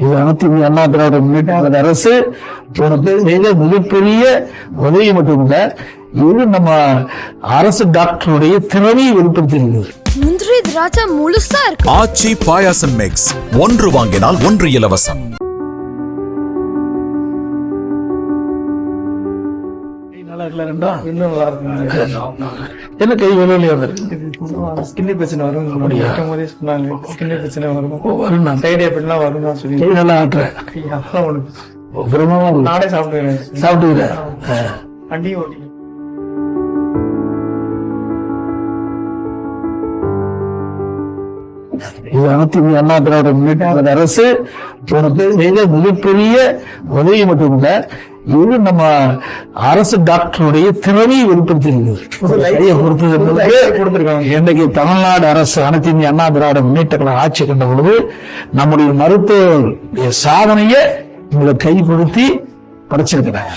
இது அனைத்து அண்ணா திராவிட முன்னேற்ற அரசு செய்த மிகப்பெரிய உதவி மட்டுமல்ல இது நம்ம அரசு டாக்டருடைய திறமையை வெளிப்படுத்தியிருக்கிறது. முந்திரி திராட்சை முழுசா இருக்கு. ஆச்சி பாயாசம் மிக்ஸ் ஒன்று வாங்கினால் ஒன்று இலவசம். நல்லா இருக்கல ரெண்டா இன்னும் நல்லா இருக்கும் என்ன கை வெளியில வருது? ஸ்கின்னி பிரச்சனை வரும். வைக்கும் போதே சொன்னாங்க. ஸ்கின்னி பிரச்சனை வரும். வரும் நான் சைடு எஃபெக்ட்லாம் வரும் தான் சொல்லி நல்லா ஆட்டுறேன் அதான் உனக்கு. இருக்கு. நானே சாப்பிடுவேன். சாப்பிட்டுக்கிறேன் அண்டி ஓட்டி இது அனைத்து அண்ணா திராவிட முன்னேற்ற அரசு உனக்கு செய்த மிகப்பெரிய உதவி மட்டுமல்ல இது நம்ம அரசு டாக்டருடைய திறமையை வெளிப்படுத்தியிருக்கிறது. கொடுத்துருக்காங்க இன்றைக்கு தமிழ்நாடு அரசு அனைத்து இந்திய அண்ணா திராவிட முன்னேற்ற ஆட்சி கண்ட பொழுது நம்முடைய மருத்துவ சாதனையை உங்களை கைப்படுத்தி படைச்சிருக்கிறாங்க